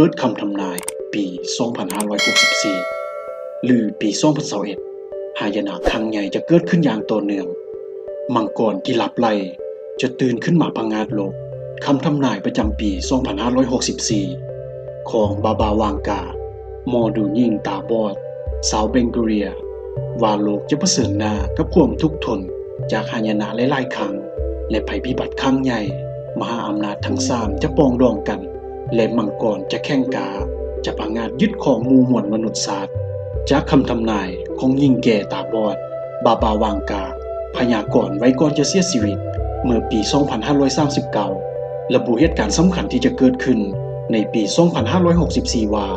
ปิดคำทำนาย ปี 2564 หรือปี 2021หายนะครั้งใหญ่จะเกิดขึ้นอย่างต่อเนื่อง มังกรที่หลับไหลจะตื่นขึ้นมาพังงาดโลกคำทำนายประจำปี 2564 ของบาบาวางกา มอดูยิ่งตาบอด สาวเบงกเรีย ว่าโลกจะเผชิญหน้ากับความทุกข์ทนจากหายนะหลายๆครั้ง และภัยพิบัติครั้งใหญ่ มหาอำนาจทั้งสามจะปองดองกัน และมังกรจะแข่งกา จะพังงาดยึดของมูมวลมนุษยศาสตร์ จากคำทำนายของยิ่งแก่ตาบอด บาบาวางกา พยากรณ์ไว้ก่อนจะเสียชีวิต เมื่อปี 2539 ระบุเหตุการณ์สำคัญที่จะเกิดขึ้นในปี 2564 ว่า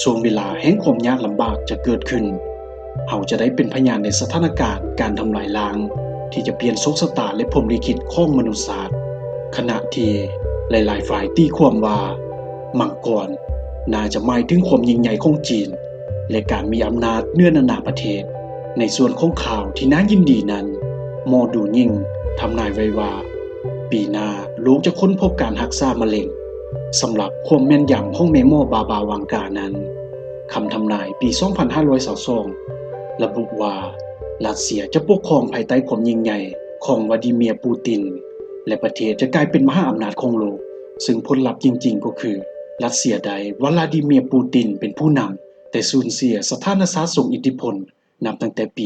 ช่วงเวลาแห่งความยากลำบากจะเกิดขึ้นเราจะได้เป็นพยานในสถานการณ์การทำลายล้าง ที่จะเปลี่ยนโชคชะตาและพรมลิขิตของมนุษยศาสตร์ ขณะที่หลายๆฝ่ายตีความว่า มังกรน่าจะหมายถึงความยิ่งใหญ่ของจีน และการมีอำนาจเนือนานาประเทศ ในส่วนของข่าวที่น่ายินดีนั้นหมอดูยิ่งทำนายไว้ว่า ปีหน้าโลกจะค้นพบการรักษามะเร็งสำหรับความแม่นยำของเมโมบาบาวังกานั้นคำทำนายปี 2522ระบุว่ารัสเซียจะปกครองภายใต้ความยิ่งใหญ่ของวลาดิเมียร์ปูติน และประเทศจะกลายเป็นมหาอำนาจของโลก ซึ่งผลลัพธ์จริงๆ ก็คือ รัสเซียใดวลาดิเมียร์ปูตินเป็นผู้นำแต่สูญเสียสถานะศาสตร์ทรงอิทธิพลนับตั้งแต่ปี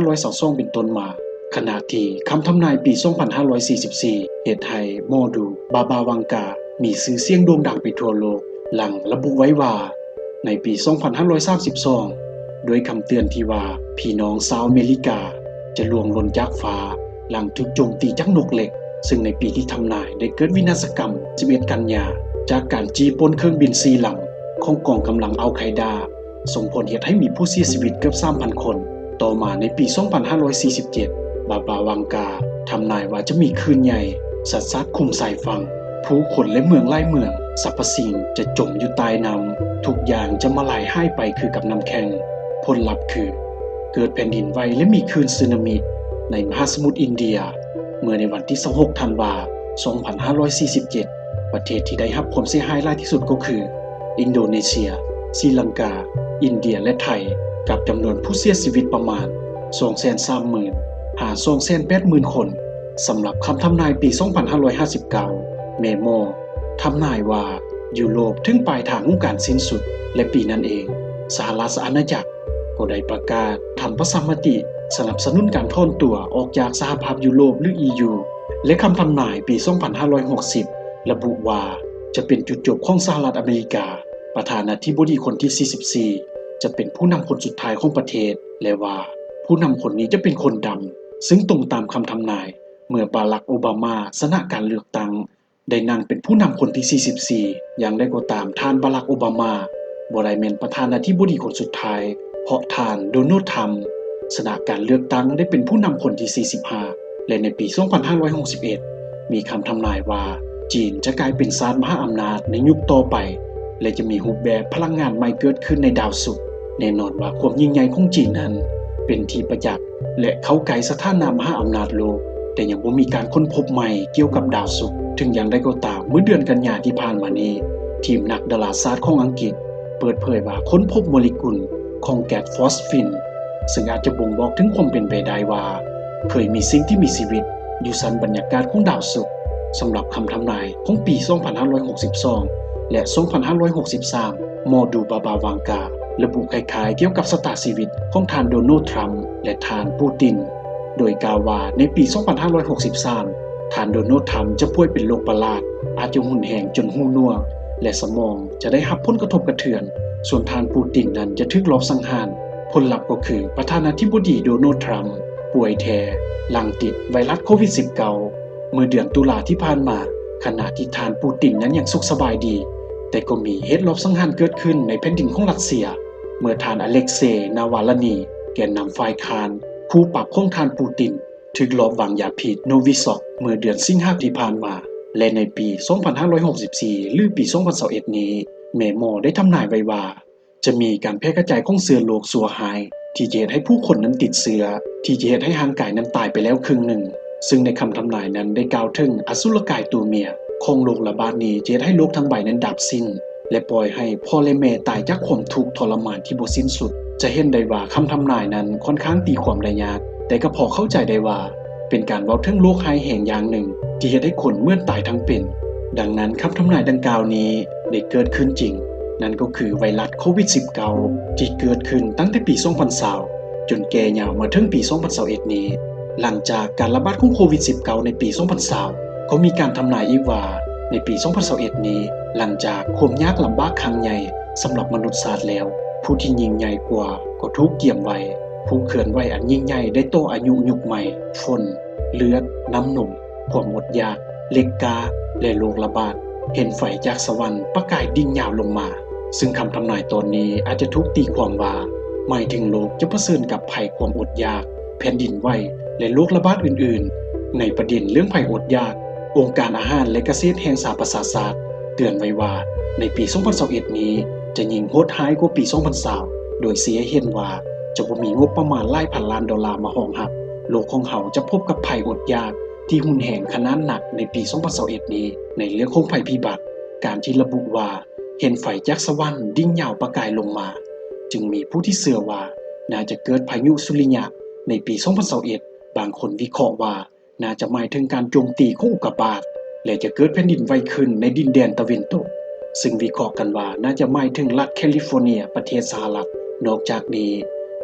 2522 เป็นต้นมาขณะที่คำทำนายปี 2544 เหตุให้โมดู บาบาวังกา มีชื่อเสียงโด่งดังไปทั่วโลก หลังระบุไว้ว่า ในปี 2532 โดยคำเตือนที่ว่า พี่น้องชาวอเมริกา จะล่วงหล่นจากฟ้า หลังถูกโจมตีจากนกเหล็ก ซึ่งในปีที่ทำนายได้เกิดวินาศกรรม 11 กันยา จากการจีปนเครื่องบินซีลำของกองกำลังอัลไคดา ส่งผลเหตุให้มีผู้เสียชีวิตเกือบ 3,000 คน ต่อมาในปี 2547 บาบาวังกาทำนายว่าจะมีคืนใหญ่ สัตว์ซัดคุมสายฟัง ผู้คนและเมืองไล่เมือง สรรพสิ่งจะจมอยู่ใต้น้ำทุกอย่างจะมาไหลให้ไปคือกับน้ำแข็งผลลัพธ์คือ เกิดแผ่นดินไหวและมีคืนสึนามิ ในมหาสมุทรอินเดีย เมื่อในวันที่ 26 ธันวาคม 2547 ประเทศที่ได้รับความเสียหายหลายที่สุดก็คือ อินโดนีเซียศรีลังกา อินเดียและไทย กับจำนวนผู้เสียชีวิตประมาณ 230,000หา280,000 คนสำหรับคำทำนายปี 2559 เมโมทำนายว่ายุโรปถึงปลายทางของการสิ้นสุด และปีนั้นเองสหรัฐอาณาจักรก็ได้ประกาศทำประชามติ สนับสนุนการถอนตัวออกจากสหภาพยุโรปหรือ EU และคำทำนายปี 2560 ระบุว่าจะเป็นจุดจบของสหรัฐอเมริกา ประธานาธิบดีคนที่ 44 จะเป็นผู้นำคนสุดท้ายของประเทศ และว่าผู้นำคนนี้จะเป็นคนดำ ซึ่งตรงตามคำทำนาย เมื่อบารักโอบามาชนะการเลือกตั้ง ได้นั่งเป็นผู้นำคนที่ 44 อย่างได้ก็ตามท่านบารักโอบามาบรายเมนประธานาธิบดีคนสุดท้าย เพราะท่านโดนัลด์ทรัมป์ ชนะการเลือกตั้งได้เป็นผู้นำคนที่ 45 และในปี 2561 มีคำทำนายว่าจีนจะกลายเป็นซาร์มหาอำนาจในยุคต่อไป และจะมีรูปแบบพลังงานใหม่เกิดขึ้นในดาวศุกร์แน่นอนว่าความยิ่งใหญ่ของจีนนั้น เป็นที่ประจักษ์และเขาไกลสถานะมหาอำนาจโลก แต่ยังบ่มีการค้นพบใหม่เกี่ยวกับดาวศุกร์ถึงอย่างไรก็ตามเมื่อเดือนกันยายนที่ผ่านมานี้ทีมนักดาราศาสตร์ของอังกฤษ เปิดเผยว่าค้นพบโมเลกุลของแก๊สฟอสฟิน ซึ่งอาจจะบ่งบอกถึงความเป็นไปได้ว่าเคยมีสิ่งที่มีชีวิต อยู่สันบรรยากาศของดาวศุกร์สำหรับคำทำนายของปี 2562 และ 2563 มอดูบาบาวังการะบุคล้ายๆเกี่ยวกับสตาชีวิตของทานโดนัลด์ทรัมป์และทานปูติน โดยกล่าวว่าในปี 2563 ทานโดนัลด์ทรัมป์จะป่วยเป็นโรคประหลาด อาจจะหุ่นแหงจนหูหนวกและสมองจะได้รับผลกระทบกระเทือน ส่วนทานปูตินนั้นจะทึกลอบสังหาร ผลลัพธ์ก็คือประธานาธิบดีโดนัลด์ทรัมป์ป่วยแท้หลังติดไวรัสโควิด -19 เมื่อเดือนตุลาที่ผ่านมา ขณะที่ทานปูตินนั้นยังสุขสบายดี แต่ก็มีเหตุลบสังหารเกิดขึ้นในแผ่นดินของรัสเซีย เมื่อทานอเล็กเซย์นาวาลนี แกนนำฝ่ายค้านผู้ปรับของทานปูตินถึกลอบวางยาพิษโนวิซอกเมื่อเดือนสิงหาคมที่ผ่านมา และในปี 2564 หรือปี 2021 นี้ เมโมได้ทำนายไว้ว่า จะมีการแพร่กระจายของเสือโลกสัวหาย ที่เหตุให้ผู้คนนั้นติดเสือ ที่เหตุให้ห่างกายนั้นตายไปแล้วครึ่งหนึ่ง ซึ่งในคำทำนายนั้นได้กล่าวถึงอสุรกายตัวเมียของโรคระบาดนี้เหตุให้โลกทั้งใบนั้นดับสิ้น และปล่อยให้พ่อและแม่ตายจากความทุกข์ทรมานที่บ่สิ้นสุด จะเห็นได้ว่าคำทำนายนั้นค่อนข้างตีความได้ยาก แต่ก็พอเข้าใจได้ว่า เป็นการเว้าถึงโรคภัยแห่งอย่างหนึ่ง ที่เฮ็ดให้คนเมื่อตายทั้งเป็น ดังนั้นคำทำนายดังกล่าวนี้ได้เกิดขึ้นจริง นั่นก็คือไวรัสโควิด -19 ที่เกิดขึ้นตั้งแต่ปี 2020 จนแก่ยาวมาถึงปี 2021 นี้ หลังจากการระบาดของโควิด -19 ในปี 2020 ก็มีการทำนายอีกว่า ในปี 2021 นี้ หลังจากความยากลำบากครั้งใหญ่สำหรับมนุษยชาติแล้ว ผู้ที่ยิ่งใหญ่กว่าก็ถูกเกี่ยมไว้ผู้เคลื่อนไหวอันยิ่งใหญ่ได้โตอายุยุคใหม่ฝนเลือด น้ำนมความอดยาก เล็กกา และโรคระบาด เห็นไฟจากสวรรค์ประกายดิ่งยาวลงมา ซึ่งคำทำนายตอนนี้อาจจะถูกตีความว่าหมายถึงโลกจะเผชิญกับภัยความอดอยาก แผ่นดินไหวและโรคระบาดอื่น ๆ ในประเด็นเรื่องภัยอดอยาก องค์การอาหารและเกษตรแห่งสหประชาชาติเตือนไว้ว่าในปี 2021 นี้จะยิ่งโหดร้ายกว่าปี 2020 โดยเสียเห็นว่าจะบ่มีงบประมาณหลายพันล้านดอลลาร์มาห้องรับ โลกของเขาจะพบกับภัยอดอยากที่หุนแหงขนาดหนักในปี 2021 นี้ ในเรื่องของภัยพิบัติ การที่ระบุว่า เห็นไฟจากสวรรค์ดิ่งยาวประกายลงมา จึงมีผู้ที่เชื่อว่า น่าจะเกิดพายุสุริยะในปี 2021บางคนวิเคราะห์ว่า น่าจะหมายถึงการโจมตีของอุกกาบาตและจะเกิดแผ่นดินไหวขึ้นในดินแดนตะวันตก ซึ่งวิเคราะห์กันว่าน่าจะหมายถึงรัฐแคลิฟอร์เนียประเทศสหรัฐ นอกจากนี้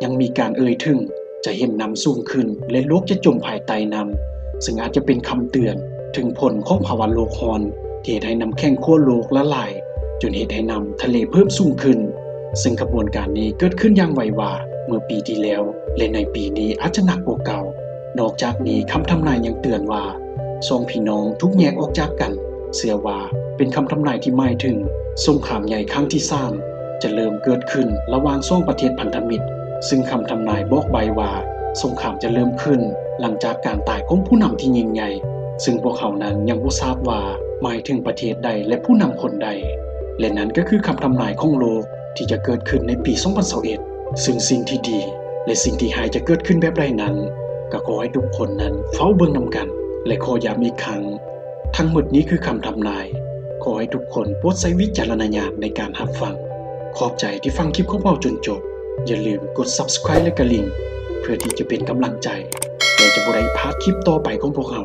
ยังมีการเอ่ยถึง จะเห็นน้ำสูงขึ้น และโลกจะจมภายใต้น้ำซึ่งอาจจะเป็นคำเตือนถึงผลของภาวะโลกร้อนที่เฮ็ดให้น้ำแข็งขั้วโลกละลาย จนเหตุให้น้ำทะเลเพิ่มสูงขึ้น ซึ่งขบวนการนี้เกิดขึ้นอย่างไวว่าเมื่อปีที่แล้ว และในปีนี้อาจจะหนักกว่าเก่า นอกจากนี้คำทำนายยังเตือนว่าสองพี่น้องทุกแยกออกจากกัน เสื่อว่าเป็นคำทำนายที่หมายถึงสงครามใหญ่ครั้งที่สามจะเริ่มเกิดขึ้นระหว่างสองประเทศพันธมิตร ซึ่งคำทำนายบอกใบว่าสงครามจะเริ่มขึ้น หลังจากการตายของผู้นำที่ยิ่งใหญ่ ซึ่งพวกเขานั้นยังบ่ทราบว่าหมายถึงประเทศใดและผู้นำคนใด และนั้นก็คือคำทำนายของโลกที่จะเกิดขึ้นในปี 2021ซึ่งสิ่งที่ดี และสิ่งที่หายจะเกิดขึ้นแบบไรนั้น ก็ขอให้ทุกคนนั้นเฝ้าเบิ่งนำกัน และขอย้ำอีกครั้ง ทั้งหมดนี้คือคำทำนาย ขอให้ทุกคนโปรดใช้วิจารณญาณในการรับฟัง ขอบใจที่ฟังคลิปของเราจนจบ อย่าลืมกด subscribe และกระลิ่งเพื่อที่จะเป็นกำลังใจและจะบริพาดคลิปต่อไปของพวกเรา